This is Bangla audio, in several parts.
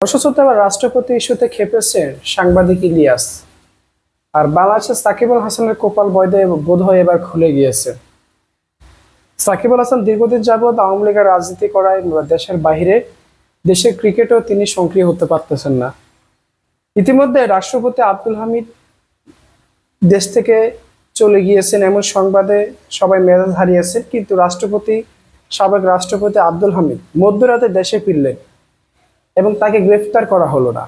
অসুস্থতা বা রাষ্ট্রপতি ইস্যুতে খেপেছেন সাংবাদিক ইলিয়াস। আর বাংলাদেশের সাকিবুল হাসানের কোপাল বয়দে বোধ হয় এবার খুলে গিয়েছে। সাকিবুল হাসান দীর্ঘদিন যাবৎ আওয়ামী লীগের রাজনীতি করায় দেশের বাইরে দেশের ক্রিকেটেও তিনি সক্রিয় হতে পারতেছেন না। ইতিমধ্যে রাষ্ট্রপতি আব্দুল হামিদ দেশ থেকে চলে গিয়েছেন এমন সংবাদে সবাই মেজাজ হারিয়েছেন কিন্তু রাষ্ট্রপতি, সাবেক রাষ্ট্রপতি আব্দুল হামিদ মধ্যরাতে দেশে ফিরলেন। এবং তাকে গ্রেফতার করা হলো না।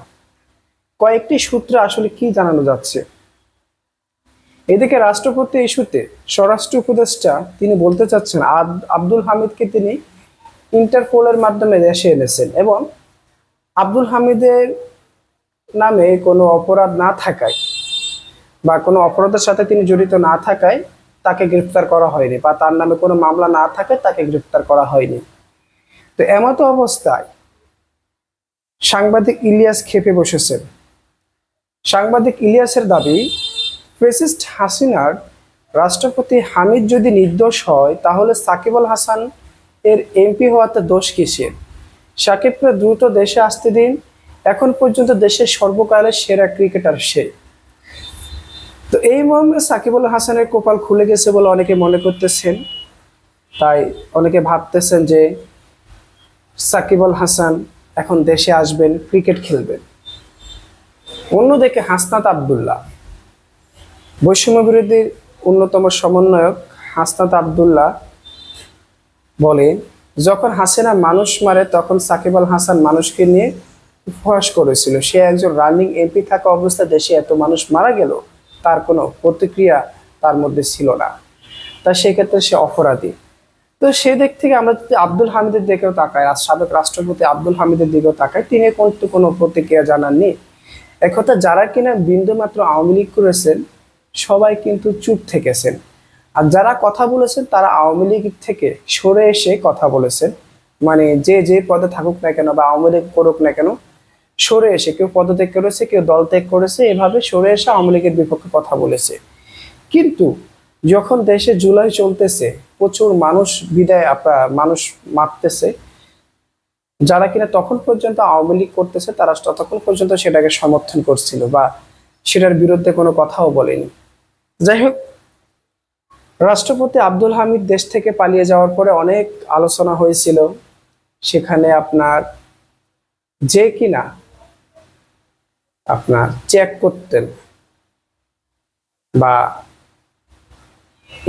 কয়েকটি সূত্রে আসলে কি জানানো যাচ্ছে? এদিকে রাষ্ট্রপতি ইস্যুতে স্বরাষ্ট্র উপদেষ্টা তিনি বলতে চাচ্ছেন, আব- আব্দুল হামিদকে তিনি ইন্টারপোলের মাধ্যমে দেশে এনেছেন এবং আব্দুল হামিদের নামে কোনো অপরাধ না থাকায় বা কোনো অপরাধের সাথে তিনি জড়িত না থাকায় তাকে গ্রেফতার করা হয়নি বা তার নামে কোনো মামলা না থাকায় তাকে গ্রেফতার করা হয়নি। তো এমতো অবস্থায় সাংবাদিক ইলিয়াস খেপে বসেছেন। সাংবাদিক ইলিয়াসের দাবি ফেসিস্ট হাসিনার রাষ্ট্রপতি হামিদ যদি নির্দোষ হয়, তাহলে সাকিব আল হাসান এর এমপি হওয়াতে দোষ কিসের? সাকিবকে দ্রুত দেশে আসতে দিন, এখন পর্যন্ত দেশের সর্বকালের সেরা ক্রিকেটার সে। তো এই মর্মে সাকিব আল হাসানের কপাল খুলে গেছে বলে অনেকে মনে করতেছেন। তাই অনেকে ভাবতেছেন যে সাকিব আল হাসান এখন দেশে আসবেন ক্রিকেট খেলবেন। অন্যদিকে হাসনাত আবদুল্লাহ। বৈষম্য বিরোধীর অন্যতম সমন্বয়ক হাসনাত আবদুল্লাহ বলে যখন হাসিনা মানুষ মারে, তখন সাকিব আল হাসান মানুষকে নিয়ে উপহাস করেছিল। সে একজন রানিং এমপি থাকা অবস্থায় দেশে এত মানুষ মারা গেল, তার কোনো প্রতিক্রিয়া তার মধ্যে ছিল না। তা সেক্ষেত্রে সে অপরাধী। তো সেই দিক থেকে আমরা যদি আব্দুল হামিদের দিকেও তাকাই সাবেক রাষ্ট্রপতি আব্দুল হামিদের দিকেও তাকাই, তিনি কিন্তু কোনো প্রতিক্রিয়া জানাননি। একথা যারা কিনা বিন্দুমাত্র আওয়ামী লীগ করেছেন, সবাই কিন্তু চুপ থেকেছেন। আর যারা কথা বলেছেন, তারা আওয়ামী লীগ থেকে সরে এসে কথা বলেছেন। মানে যে যে পদে থাকুক না কেন বা আওয়ামী লীগ করুক না কেন, সরে এসে কেউ পদত্যাগ করেছে, কেউ দল ত্যাগ করেছে, এভাবে সরে এসে আওয়ামী লীগের বিপক্ষে কথা বলেছে। কিন্তু যখন দেশে জুলাই চলতেছে প্রচুর মানুষ বিদায়, আপনার মানুষ মারতেছে। যারা কিনা তখন পর্যন্ত আওয়ামী লীগ করতেছে, তারা ততক্ষণ পর্যন্ত সেটাকে সমর্থন করছিল বা সেটার বিরুদ্ধে কোনো কথাও বলেনি। যাই হোক, রাষ্ট্রপতি আব্দুল হামিদ দেশ থেকে পালিয়ে যাওয়ার পরে অনেক আলোচনা হয়েছিল। সেখানে আপনার যে কিনা আপনার চেক করতেন বা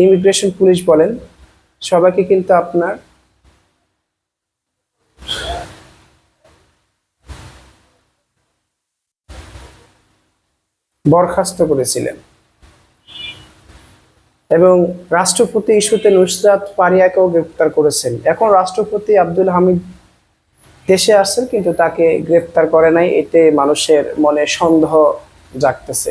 ইমিগ্রেশন পুলিশ বলেন সবাইকে কিন্তু আপনার বরখাস্ত করেছিলেন। এবং রাষ্ট্রপতি ইস্যুতে নুসরাত পারিয়াকেও গ্রেপ্তার করেছেন। এখন রাষ্ট্রপতি আব্দুল হামিদ দেশে আসছেন, কিন্তু তাকে গ্রেপ্তার করে নাই, এতে মানুষের মনে সন্দেহ জাগতেছে।